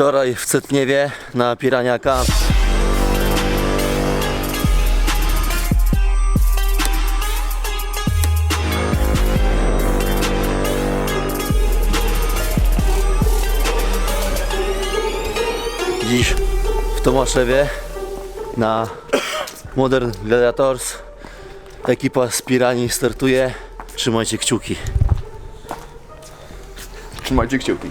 Wczoraj w Cetniewie na Piraniaka Dziś w Tomaszewie na Modern Gladiators ekipa z Pirani startuje. Trzymajcie kciuki. Trzymajcie kciuki.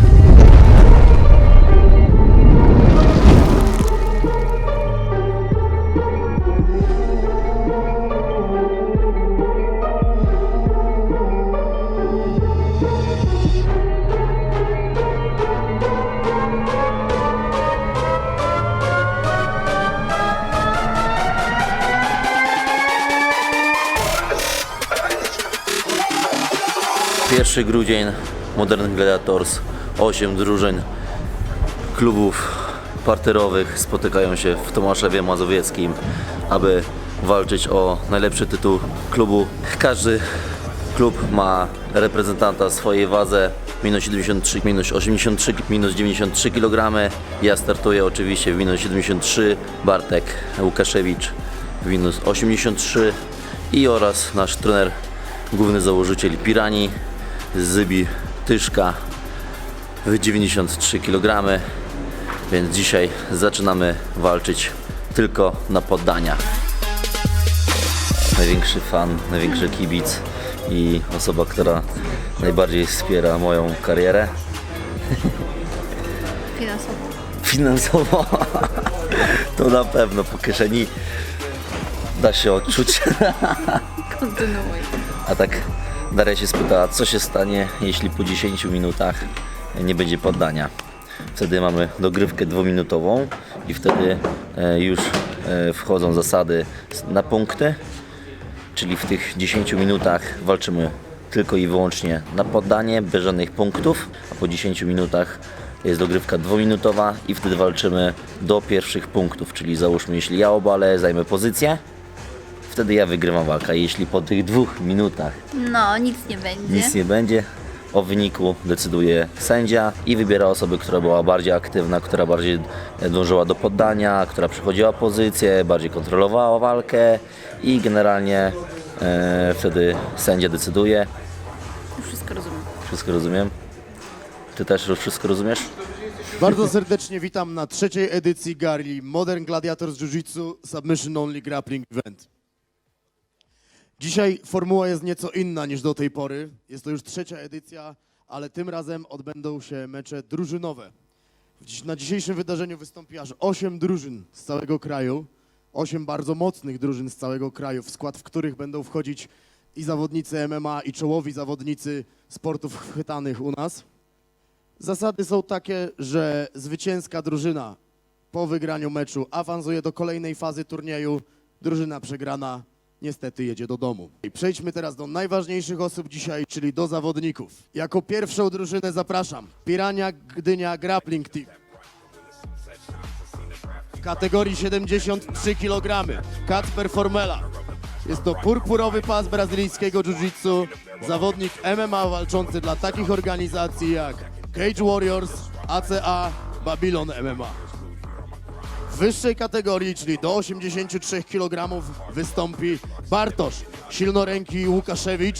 Pierwszy grudzień Modern Gladiators 8 drużyn klubów parterowych spotykają się w Tomaszewie Mazowieckim, aby walczyć o najlepszy tytuł klubu. Każdy klub ma reprezentanta w swojej wadze minus 73, minus 83, minus 93 kg. Ja startuję oczywiście w minus 73, Bartek Łukaszewicz w minus 83 i oraz nasz trener główny założyciel Pirani Zybi Tyszka w 93 kg. Więc dzisiaj zaczynamy walczyć tylko na poddania. Największy fan, największy kibic i osoba, która najbardziej wspiera moją karierę Finansowo. finansowo. To na pewno po kieszeni da się odczuć. Kontynuuj. A tak Daria się spytała, co się stanie, jeśli po 10 minutach nie będzie poddania. Wtedy mamy dogrywkę dwuminutową i wtedy e, już e, wchodzą zasady na punkty, czyli w tych 10 minutach walczymy tylko i wyłącznie na poddanie, bez żadnych punktów, a po 10 minutach jest dogrywka dwuminutowa i wtedy walczymy do pierwszych punktów, czyli załóżmy, jeśli ja obalę, zajmę pozycję, wtedy ja wygrywam walkę. Jeśli po tych dwóch minutach No, nic nie będzie. nic nie będzie. O wyniku decyduje sędzia i wybiera osobę, która była bardziej aktywna, która bardziej dążyła do poddania, która przechodziła pozycję, bardziej kontrolowała walkę i generalnie e, wtedy sędzia decyduje. Już wszystko rozumiem. Wszystko rozumiem? Ty też już wszystko rozumiesz? Bardzo serdecznie witam na trzeciej edycji gali Modern Gladiators Jiu-Jitsu Submission Only Grappling Event. Dzisiaj formuła jest nieco inna niż do tej pory. Jest to już trzecia edycja, ale tym razem odbędą się mecze drużynowe. Na dzisiejszym wydarzeniu wystąpi aż 8 drużyn z całego kraju. 8 bardzo mocnych drużyn z całego kraju, w skład w których będą wchodzić i zawodnicy MMA, i czołowi zawodnicy sportów chwytanych u nas. Zasady są takie, że zwycięska drużyna po wygraniu meczu awansuje do kolejnej fazy turnieju. Drużyna przegrana niestety jedzie do domu. I przejdźmy teraz do najważniejszych osób dzisiaj, czyli do zawodników. Jako pierwszą drużynę zapraszam Pirania Gdynia Grappling Team. W kategorii 73 kg Kacper Formela. Jest to purpurowy pas brazylijskiego jiu-jitsu, zawodnik MMA walczący dla takich organizacji jak Cage Warriors, ACA, Babylon MMA. Wyższej kategorii, czyli do 83 kg wystąpi Bartosz Silnoręki Łukaszewicz.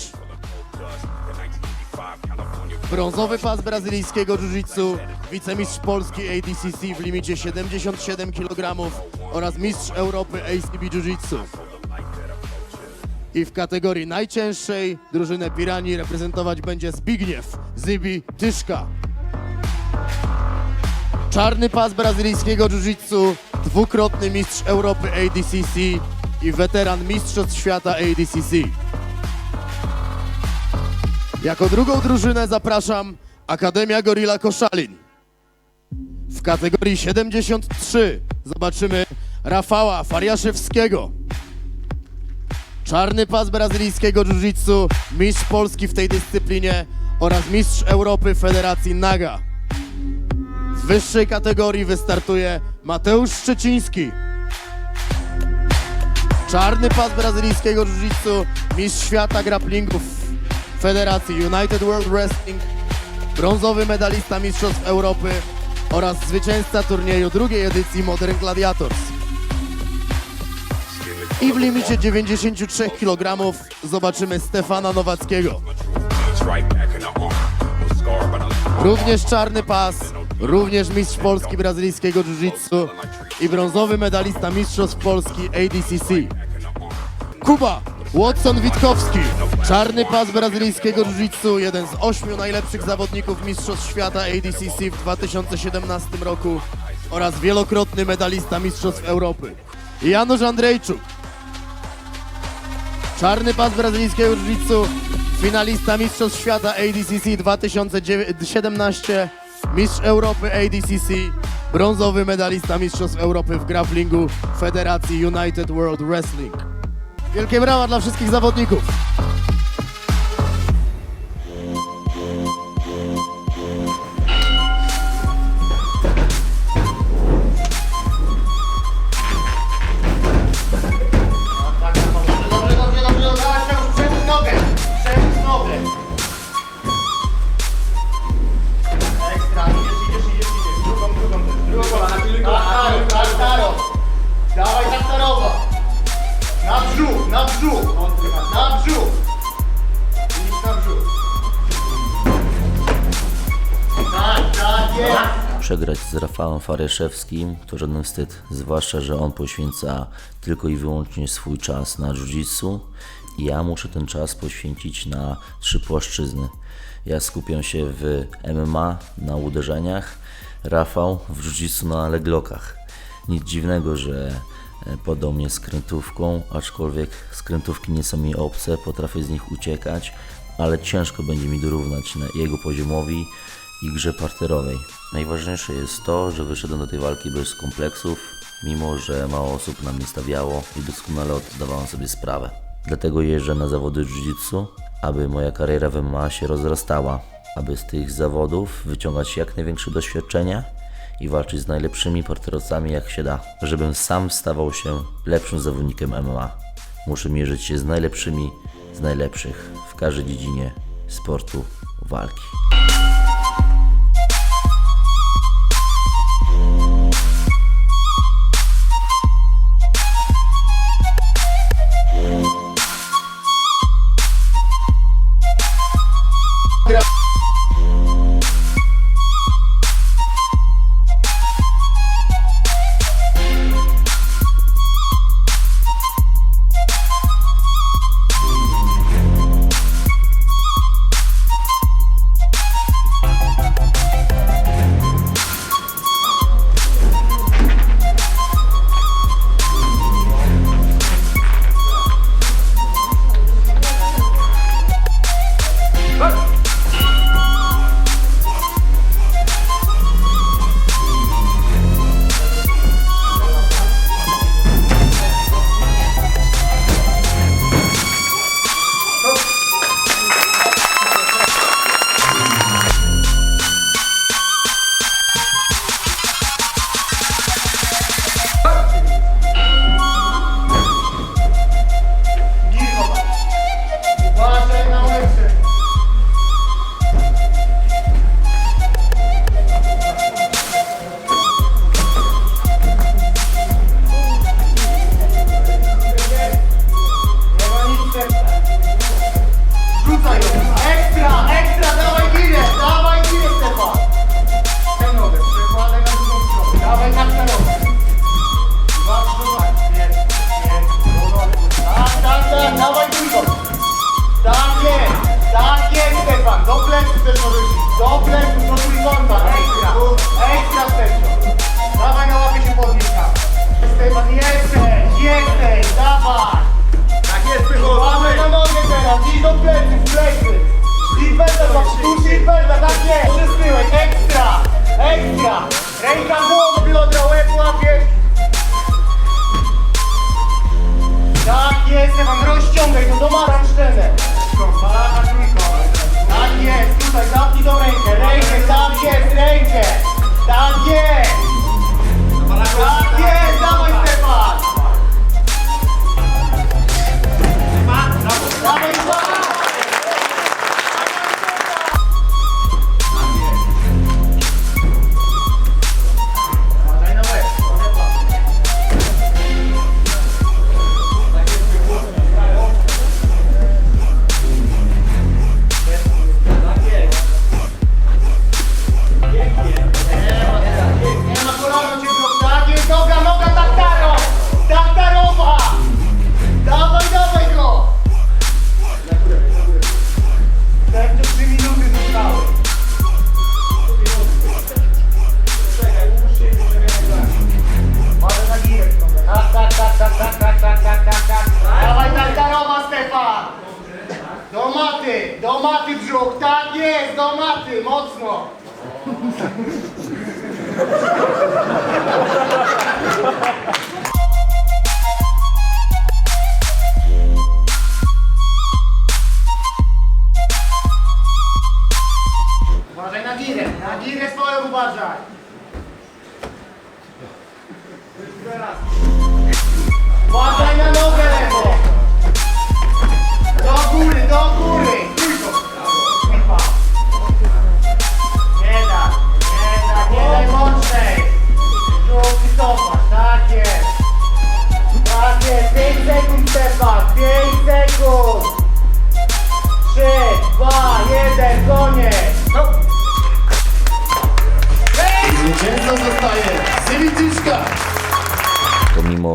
Brązowy pas brazylijskiego jiu-jitsu, wicemistrz Polski ADCC w limicie 77 kg oraz mistrz Europy ACB Jiu-Jitsu. I w kategorii najcięższej drużynę Pirani reprezentować będzie Zbigniew Zybi Tyszka. Czarny pas brazylijskiego jiu-jitsu, dwukrotny mistrz Europy ADCC i weteran Mistrzostw Świata ADCC. Jako drugą drużynę zapraszam Akademia Gorilla Koszalin. W kategorii 73 zobaczymy Rafała Fariaszewskiego. Czarny pas brazylijskiego jiu-jitsu, mistrz Polski w tej dyscyplinie oraz mistrz Europy Federacji Naga. W wyższej kategorii wystartuje Mateusz Szczeciński. Czarny pas brazylijskiego jiu-jitsu, mistrz świata grapplingu w Federacji United World Wrestling brązowy medalista Mistrzostw Europy oraz zwycięzca turnieju drugiej edycji Modern Gladiators. I w limicie 93 kg zobaczymy Stefana Nowackiego. Również czarny pas, również mistrz Polski brazylijskiego jiu-jitsu i brązowy medalista Mistrzostw Polski ADCC. Kuba Watson Witkowski, czarny pas brazylijskiego jiu-jitsu, jeden z ośmiu najlepszych zawodników Mistrzostw Świata ADCC w 2017 roku oraz wielokrotny medalista Mistrzostw Europy. Janusz Andrzejczuk, czarny pas brazylijskiego jiu-jitsu, finalista Mistrzostw Świata ADCC 2017, mistrz Europy ADCC, brązowy medalista Mistrzostw Europy w grapplingu Federacji United World Wrestling. Wielkie brawa dla wszystkich zawodników. Przegrać z Rafałem Faryszewskim to żaden wstyd, zwłaszcza, że on poświęca tylko i wyłącznie swój czas na i ja muszę ten czas poświęcić na trzy płaszczyzny. Ja skupiam się w MMA na uderzeniach, Rafał w jiu-jitsu na leglokach. Nic dziwnego, że e, podał mnie skrętówką, aczkolwiek skrętówki nie są mi obce, potrafię z nich uciekać, ale ciężko będzie mi dorównać na jego poziomowi i grze parterowej. Najważniejsze jest to, że wyszedłem do tej walki bez kompleksów, mimo że mało osób na mnie stawiało i doskonale oddawałem sobie sprawę. Dlatego jeżdżę na zawody jiu-jitsu, aby moja kariera w MMA się rozrastała, aby z tych zawodów wyciągać jak największe doświadczenia i walczyć z najlepszymi parterowcami jak się da, żebym sam stawał się lepszym zawodnikiem MMA. Muszę mierzyć się z najlepszymi z najlepszych w każdej dziedzinie sportu walki. Silverda, tak jest, przez tyłek, ekstra, ekstra. Ręka w głowę, biodra, łeb łapiesz. Tak jest, Stefan, rozciągaj to do mara szczenę. Palaka trójką. Tak jest, tutaj zamknij tą rękę, rękę, tak jest, rękę. Tak jest. Tak jest, dawaj Stefan. Do maty brzuch, tak jest, do maty, mocno. Uważaj na girę, na girę swoją uważaj. Uważaj!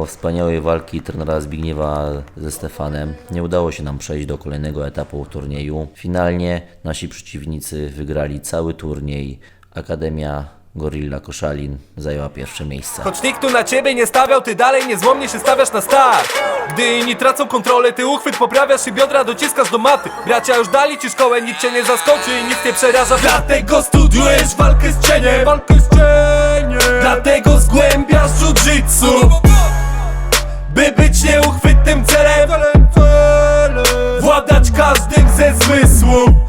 Wspaniałej walki trenera Zbigniewa ze Stefanem, nie udało się nam przejść do kolejnego etapu turnieju. Finalnie nasi przeciwnicy wygrali cały turniej. Akademia Gorilla Koszalin zajęła pierwsze miejsce. Choć nikt tu na ciebie nie stawiał, ty dalej niezłomnie się stawiasz na start. Gdy inni tracą kontrolę, ty uchwyt poprawiasz i biodra dociskasz do maty. Bracia już dali ci szkołę, nikt cię nie zaskoczy i nic nie przeraża. Dlatego studiujesz walkę z cieniem. Walkę z cieniem. Dlatego zgłębiasz jiu-jitsu By być nieuchwytnym celem. Władać każdym ze zmysłów